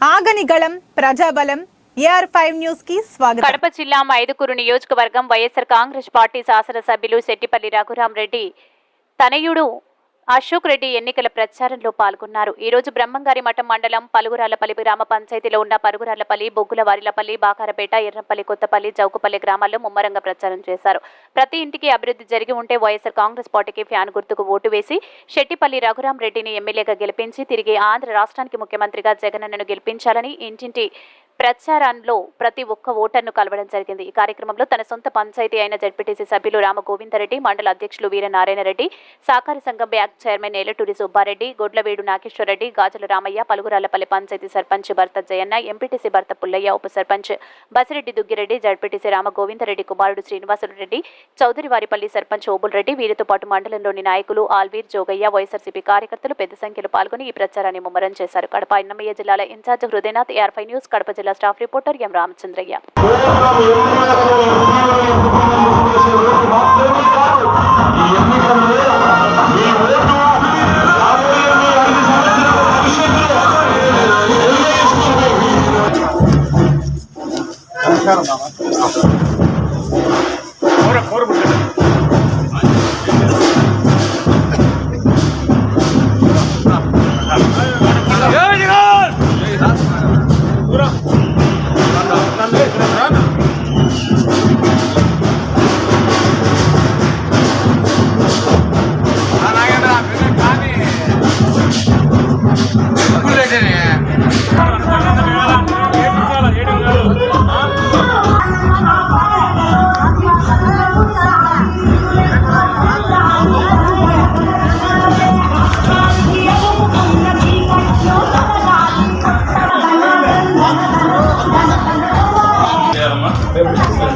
ఆగని గళం ప్రజాబలం AR five న్యూస్కి స్వాగతం. కడప జిల్లా మైదుకూరు నియోజకవర్గం వైఎస్ఆర్ కాంగ్రెస్ పార్టీ శాసనసభ్యులు శెట్టిపల్లి రఘురామరెడ్డి తనయుడు అశోక్ రెడ్డి ఎన్నికల ప్రచారంలో పాల్గొన్నారు. ఈ రోజు బ్రహ్మంగారి మఠం మండలం పలుగురాలపల్లి గ్రామ పంచాయతీలో ఉన్న పరుగురాళ్ళపల్లి బొగ్గులవారిలపల్లి బాకారపేట ఎర్రంపల్లి కొత్తపల్లి జౌకపల్లి గ్రామాల్లో ముమ్మరంగా ప్రచారం చేశారు. ప్రతి ఇంటికి అభివృద్ధి జరిగి ఉంటే వైఎస్ఆర్ కాంగ్రెస్ పార్టీకి ఫ్యాన్ గుర్తుకు ఓటు వేసి శెట్టిపల్లి రఘురాం రెడ్డిని ఎమ్మెల్యేగా గెలిపించి తిరిగి ఆంధ్ర రాష్ట్రానికి ముఖ్యమంత్రిగా జగనన్నను గెలిపించాలని ఇంటింటి ప్రచారంలో ప్రతి ఒక్క ఓటర్ను కలవడం జరిగింది. ఈ కార్యక్రమంలో తన సొంత పంచాయతీ అయిన జడ్పీటీసీ సభ్యులు రామగోవిందరెడ్డి మండల అధ్యక్షులు వీరనారాయణరెడ్డి సహకార సంఘం బ్యాక్ చైర్మన్ ఏలటూరి సుబ్బారెడ్డి గొడ్లవేడు నాగేశ్వరరెడ్డి గాజుల రామయ్య పలుగురాలపల్లి పంచాయతీ సర్పంచ్ భర్త జయన్న ఎంపీటీసీ భర్త పుల్లయ్య ఉప సర్పంచ్ బసిరెడ్డి దుగ్గిరెడ్డి జడ్పీటీసీ రామ గోవిందరెడ్డి కుమారుడు శ్రీనివాసులరెడ్డి చౌదరి వారిపల్లి సర్పంచ్ ఓబుల్రెడ్డి వీరితో పాటు మండలంలోని నాయకులు ఆల్వీర్ జోగయ్య వైఎస్ఆర్సీపీ కార్యకర్తలు పెద్ద సంఖ్యలో పాల్గొని ఈ ప్రచారాన్ని ముమ్మరం చేశారు. కడప ఎన్నమయ్య జిల్లాల ఇన్ఛార్జ్ హృదయనాథ్ ఏఆర్ఫై న్యూస్ కడప జిల్లా జిల్లా స్టాఫ్ రిపోర్టర్ ఎం రామచంద్రయ్య. నమస్కారం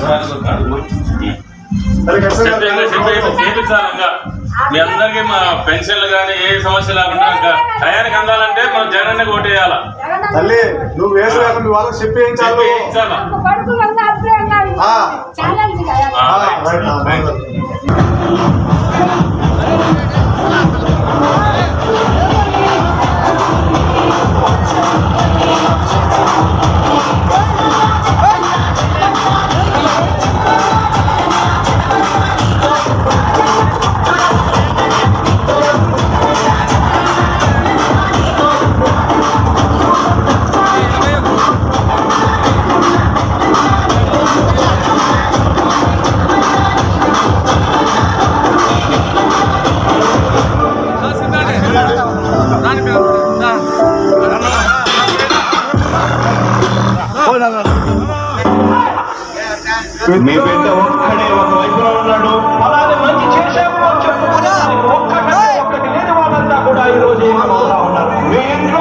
చెప్పండి, చేపించాలి ఇంకా. మీ అందరికి మా పెన్షన్లు కానీ ఏ సమస్య లేకుండా ఇంకా టయానికి అందాలంటే మనం జగన్ ఓటేయాల తల్లి నువ్వు వేసిన మీ వాళ్ళకి చెప్పేయించాలి మీ బిడ్డ ఒక్కడే ఒక వైపులో ఉన్నాడు. అలానే మంచి చేసేవాళ్ళు అని చెప్పుకోవడానికి ఒక్కటే ఒక్కటి లేని వాళ్ళంతా కూడా ఈ రోజు ఏమవుతా ఉన్నారు. మీ ఇంట్లో